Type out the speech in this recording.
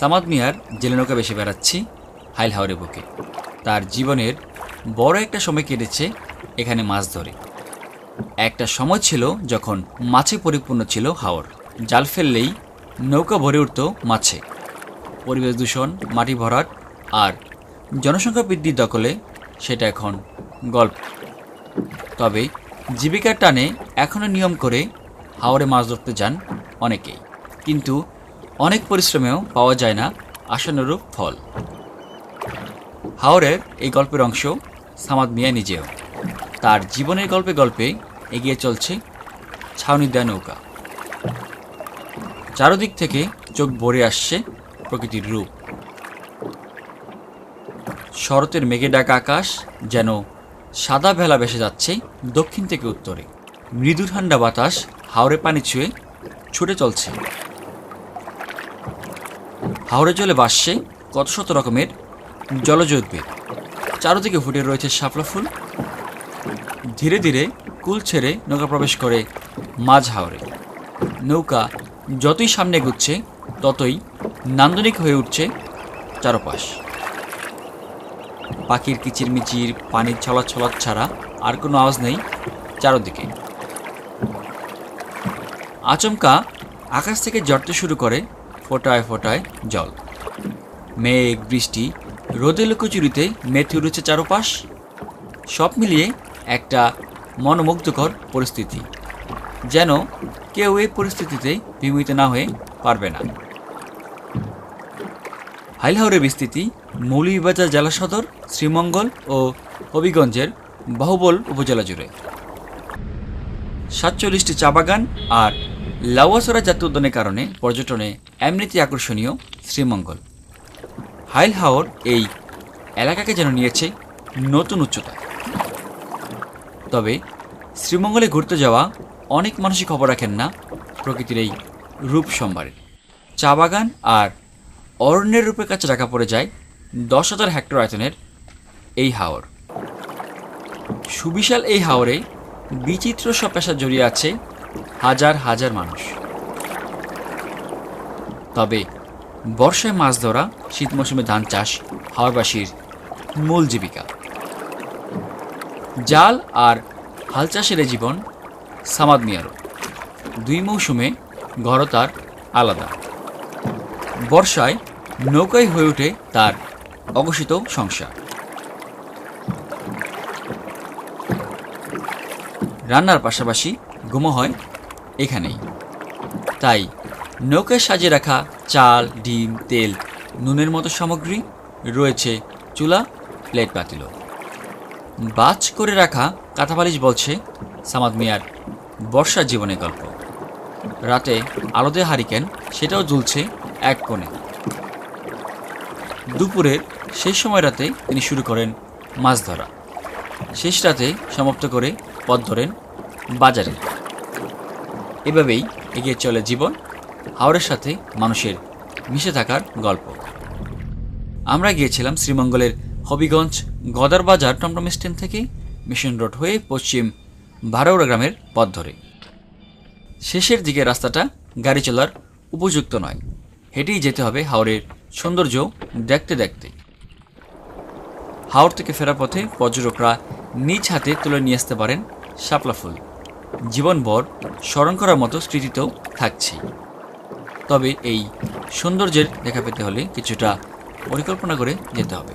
সামাদ মিয়ার জেলে নৌকা বেশি বেড়াচ্ছি, হাইল হাওরে বুকে। তার জীবনের বড় একটা সময় কেটেছে এখানে মাছ ধরে। একটা সময় ছিল যখন মাছে পরিপূর্ণ ছিল হাওর। জাল ফেললেই নৌকা ভরে উঠত মাছে। পরিবেশ দূষণ, মাটি ভরাট আর জনসংখ্যা বৃদ্ধির দখলে সেটা এখন গল্প। তবে জীবিকার টানে এখনও নিয়ম করে হাওরে মাছ ধরতে যান অনেকেই। কিন্তু অনেক পরিশ্রমেও পাওয়া যায় না আশানুরূপ ফল। হাওরের এই গল্পের অংশ সামাদ মিয়া নিজেও। তার জীবনের গল্পে গল্পে এগিয়ে চলছে ছাউনি দেয়া নৌকা। চারদিক থেকে চোখ ভরে আসছে প্রকৃতির রূপ। শরতের মেঘে ডাকা আকাশ যেন সাদা ভেলা ভেসে যাচ্ছে দক্ষিণ থেকে উত্তরে। মৃদু ঠান্ডা বাতাস হাওড়ে পানি ছুঁয়ে ছুটে চলছে। হাওড়ে জলে বাসছে কত শত রকমের জলজ উদ্ভিদ। চারদিকে ফুটে রয়েছে শাপলা ফুল। ধীরে ধীরে কুল ছেড়ে নৌকা প্রবেশ করে মাঝ হাওড়ে নৌকা যতই সামনে এগুচ্ছে, ততই নান্দনিক হয়ে উঠছে চারপাশ। পাখির কিচিরমিচির, পানির ছলাছলাৎ ছাড়া আর কোনো আওয়াজ নেই চারদিকে। আচমকা আকাশ থেকে জড়তে শুরু করে ফোটায় ফোটায় জল। মেঘ, বৃষ্টি রোদে লুকোচুরিতে মেথে উঠেছে চারপাশ। সব মিলিয়ে একটা মনোমুগ্ধকর পরিস্থিতি, যেন কেউ এই পরিস্থিতিতে বিমোহিত না হয়ে পারবে না। হাইলহাওরের বিস্তৃতি মৌলভীবাজার জেলা সদর, শ্রীমঙ্গল ও হবিগঞ্জের বাহুবল উপজেলা জুড়ে। সাতচল্লিশটি চা বাগান আর লাউয়াসরা জাতীয় উদ্যানের কারণে পর্যটনে এমনিতে আকর্ষণীয় শ্রীমঙ্গল। হাইল হাওর এই এলাকাকে যেন নিয়েছে নতুন উচ্চতা। তবে শ্রীমঙ্গলে ঘুরতে যাওয়া অনেক মানুষই খবর রাখেন না প্রকৃতির এই রূপ সম্ভারে। চা বাগান আর অরণ্যের রূপের কাছে রাখা পড়ে যায় দশ হাজার হেক্টর আয়তনের এই হাওর। সুবিশাল এই হাওরে বিচিত্র সব পেশা জড়িয়ে আছে হাজার হাজার মানুষ। তবে বর্ষায় মাছ ধরা, শীত মৌসুমে ধান চাষ হাওড়বাসীর মূল জীবিকা। জাল আর হাল চাষের জীবন সামাদ মিয়ারও। দুই মৌসুমে ঘর তার আলাদা। বর্ষায় নৌকায় হয়ে ওঠে তার অঘোষিত সংসার। রান্নার পাশাপাশি ঘুমো হয় এখানেই। তাই নৌকায় সাজিয়ে রাখা চাল, ডিম, তেল, নুনের মতো সামগ্রী, রয়েছে চুলা, প্লেট পাতিল। বাজ করে রাখা কাঁথাবালিশ বলছে সামাদ মিয়ার বর্ষার জীবনের গল্প। রাতে আলোতে হারিকেন, সেটাও জ্বলছে এক কোণে। দুপুরের শেষ সময় রাতে তিনি শুরু করেন মাছ ধরা। শেষ রাতে সমাপ্ত করে পথ ধরেন বাজারে। এভাবেই এগিয়ে চলে জীবন হাওড়ের সাথে মানুষের মিশে থাকার গল্প। আমরা গিয়েছিলাম শ্রীমঙ্গলের হবিগঞ্জ গদার বাজার টমটম স্ট্যান্ড থেকে মিশন রোড হয়ে পশ্চিম ভারৌড়া গ্রামের পথ ধরে। শেষের দিকে রাস্তাটা গাড়ি চলার উপযুক্ত নয়। হেঁটেই যেতে হবে হাওড়ের সৌন্দর্য দেখতে দেখতে। হাওড় থেকে ফেরার পথে পর্যটকরা নিজ হাতে তুলে নিয়ে আসতে পারেন শাপলা ফুল। জীবনভর স্মরণ করার মতো স্মৃতিতেও তো থাকছেই তবে এই সৌন্দর্যের দেখা পেতে হলে কিছুটা পরিকল্পনা করে যেতে হবে।